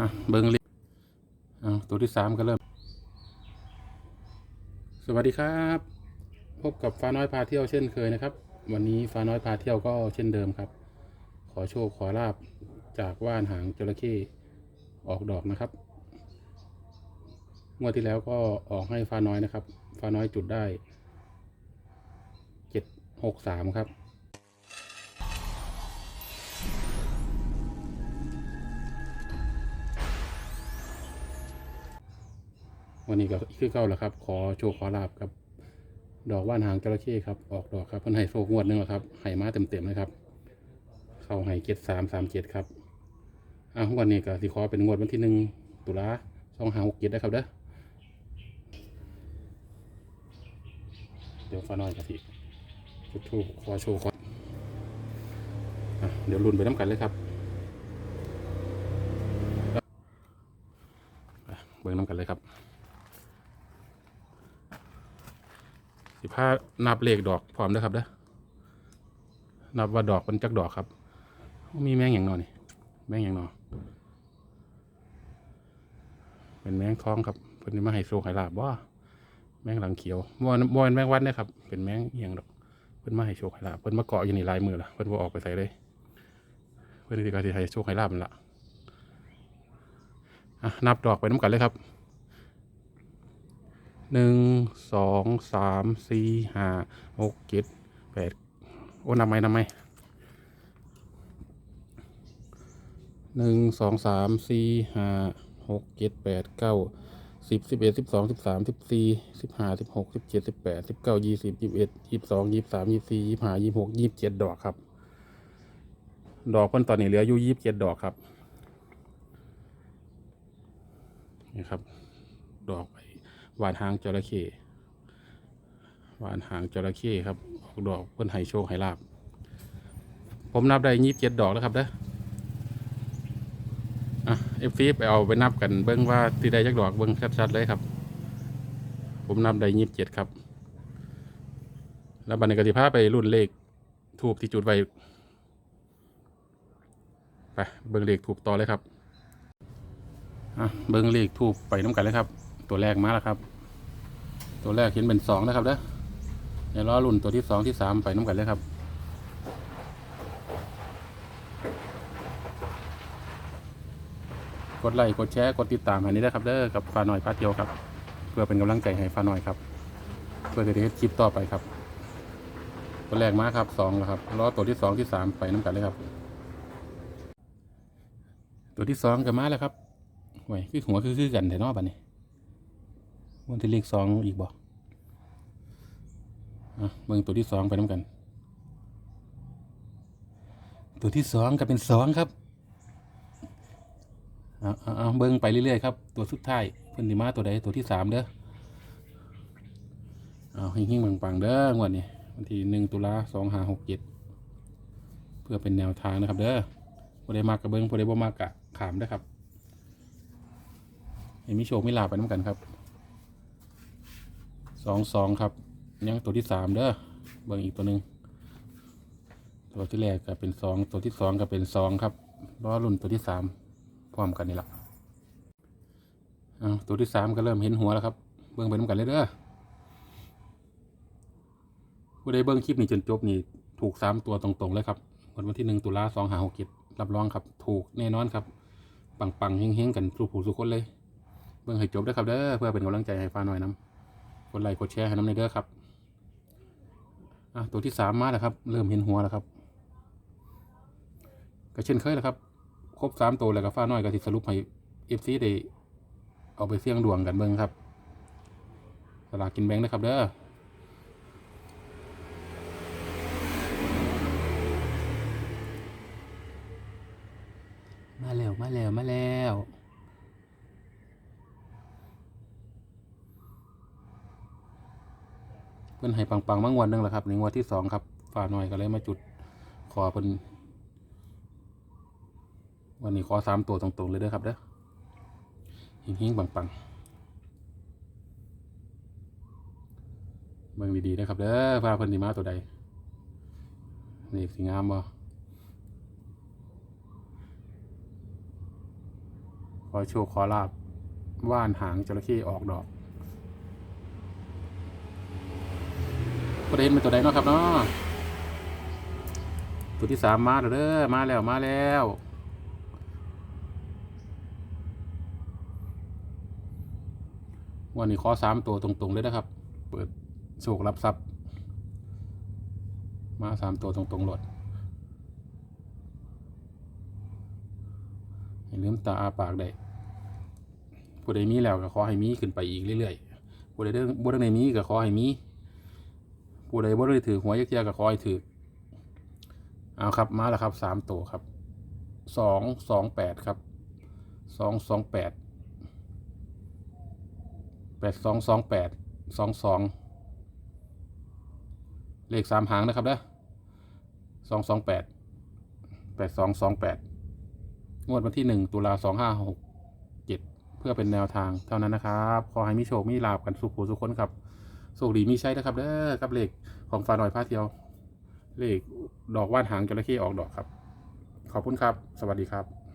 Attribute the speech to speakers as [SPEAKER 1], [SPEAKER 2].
[SPEAKER 1] อะเบิ้งลิอะตัวที่สามก็เริ่ม สวัสดีครับ พบกับฟ้าน้อยพาเที่ยวเช่นเคยนะครับ วันนี้ฟ้าน้อยพาเที่ยวก็เช่นเดิมครับ ขอโชคขอลาบจากว่านหางจระเข้ออกดอกนะครับงวดที่แล้วก็ออกให้ฟ้าน้อยนะครับ ฟ้าน้อยจุดได้เจ็ดหกสามครับ วันนี้ก็คือเก้าแล้วครับ ขอโชคขอลาบครับ ดอกว่านหางจระเข้ครับ ออกดอกครับเพิ่นให้โชคงวดนึงแล้วครับให้มาเต็มๆเลยครับ เข้าให้เจ็ดสามสามเจ็ดครับอะวันนี้ก็สิขอเป็นงวดวันที่หนึ่งตุลาสองหาหกเจ็ดนะครับเด้อเดี๋ยวฟ้าน้อยกะทิจุดทูปขอโชว์ขออะเดี๋ยวลุ้นไปน้ำกันเลยครับเบิ่งน้ำกันเลยครับ สิผ้านับเลขดอกพร้อมเด้ครับเด้อนับว่าดอกมันจักดอกครับ มีแมงอย่างนอนี่แมงอย่างนอเป็นแมงท้องครับเพิ่นมาให้โชคให้ลาบบ่าแมงหลังเขียวบ่นบ่เป็นแมงวัด้อครับ เป็นแมงอย่างดอกเพิ่นมาให้โชคให้ลาบเพิ่นมาเกาะอยู่นี่หลายมือละเพิ่นบ่ออกไปใส่เลยเพิ่นสิก็สิให้โชคให้ลาบนั่นล่ะอะนับดอกไปน้ำกันเลยครับ หนึ่งสองสามสี่ห้าหกเจ็ดแปดโอ้นำไหมนำไหมหนึ่งสองสามสี่ห้าหกเจ็ดแปดเก้าสิบสิบเอ็ดสิบสองสิบสามสิบสี่สิบห้าสิบหกสิบเจ็ดสิบแปดสิบเก้ายี่สิบยี่สิบเอ็ดยี่สิบสองยี่สิบสามยี่สิบสี่ยี่สิบห้ายี่สิบหกยี่สิบเจ็ดดอกครับ ดอกเพิ่นตอนนี้เหลืออยู่ยี่สิบเจ็ดดอกครับนี่ครับ ดอกไป หวานหางจระเข้หวานหางจระเข้ครับออกดอกเพิ่นให้โชคให้ลาบ ผมนับได้ยี่สิบเจ็ดดอกแล้วครับเด้ออะเอฟซีไปเอาไปนับกันเบิ้งว่าที่ได้จักดอกเบิ้งชัดๆเลยครับ ผมนับได้ยี่สิบเจ็ดครับ แล้วบันในกติภาไปรุ่นเลขถูกที่จุดไว้ไปเบิ้งเลขถูกต่อเลยครับอะเบิ้งเลขถูกไปน้ำกันเลยครับ ตัวแรกมาแล้วครับ ตัวแรกเห็นเป็นสองนะครับเด้อเดี๋ยวรอรุ่นตัวที่สองที่สามไปน้ำกันเลยครับกดไลค์กดแชร์กดติดตามอันนี้นะครับเด้อกับฟาหน่อยพาเที่ยวครับ เพื่อเป็นกำลังใจให้ฟาหน่อยครับ เพื่อจะได้เดคลิปต่อไปครับ ตัวแรกมาครับสองแล้วครับรอตัวที่สองที่สามไปน้ำกันเลยครับ ตัวที่สองก็มาแล้วครับห่วยคือหัวคือคือกันแต่นอกบัดนี้ วันที่เลขสองอีกบ่อะเบิ่งตัวที่สองไปน้ำกัน ตัวที่สองก็เป็นสองครับเอาเอาเอาเบิ่งไปเรื่อยๆครับ ตัวสุดท้ายเพิ่นสิมาตัวใดตัวที่สามเด้อเอาหิ่งๆปังๆเด้องวดนี้วันที่หนึ่งตุลาสองห้าหกเจ็ดเพื่อเป็นแนวทางนะครับ เด้อผู้ใดมากกับเบิ่งผู้ใดบ่มากกะขามเด้อครับให้มีโชคมีลาไปน้ำกันครับ สองสองครับ ยังตัวที่สามเด้อเบิ่งอีกตัวหนึ่งตัวที่แรกก็เป็นสองตัวที่สองก็เป็นสองครับรอรุ่นตัวที่สามพร้อมกันนี่แหละตัวที่สามก็เริ่มเห็นหัวแล้วครับ เบิ่งไปน้ำกันเลยเด้อผู้ใดเบิ่งคลิปนี้จนจบนี่ถูกสามตัวตรงๆเลยครับวันวันที่หนึ่งตุลาสองหาหกเจ็ดรับรองครับ ถูกแน่นอนครับ ปังๆเฮงๆ กันทุกผู้ทุกคนเลย เบิ่งให้จบด้วยครับเด้อเพื่อเป็นกำลังใจให้ฟ้าหน่อยน้ำ กดไลค์กดแชร์ให้น้ำในเด้อครับอะตัวที่สามมาแล้วครับ เริ่มเห็นหัวแล้วครับก็เช่นเคยแหล้วครับ ครบสามตัวแล้วก็ฟ้าน้อยก็สิสรุปให้เอฟซีได้เอาไปเสี่ยงดวงกันเบิ่งครับสลากกินแบงค์นะครับเด้อมาแล้วมาแล้วมาแล้ว เพิ่นให้ปังๆมางวดหนึงแล้วครับในงวดที่สองครับฝ่าหน่อยก็เลยมาจุดขอเพิ่นวันนี้ขอสามตัวตรงๆเลยเด้อครับเด้อหิ่งๆปังๆเบิ่งดีๆนะครับเด้อว่าเพิ่นสิมาตัวใดนี่สิงามบ่ขอโชคขอลาบว่านหางจระเข้ออกดอก ก็ได้เห็นเป็นตัวใดเนาะครับเนาะตัวที่สามมาแล้วเด้อมาแล้วมาแล้ววันนี้ขอสามตัวตรงๆเลยนะครับ เปิดโชครับทรัพย์ มาสามตัวตรงๆหลดให้ลืมตาอาปากได้ผู้ใดมีแล้วก็ขอให้มีขึ้นไปอีกเรื่อยๆผู้ใดได้บ่ได้มีก็ขอให้มี ผู้ใดบ่ได้ถือหวยยักเทียก็ขอให้ถือเอาครับมาแล้วครับสามตัวครับสองสองแปดครับสองสองแปดแปดสองสองแปดสองสองเลขสามหางนะครับเด้สองสองแปดแปดสองสองแปดงวดวันที่หนึ่งตุลาสองห้าหกเจ็ดเพื่อเป็นแนวทางเท่านั้นนะครับ ขอให้มีโชค มีลาบกันสุขหูสุขคนครับ โชคดีมีใช่นะครับเด้อกับเลขของฟ้าหน่อยพาเที่ยว เลขดอกว่านหางจระเข้ออกดอกครับ ขอบคุณครับ สวัสดีครับ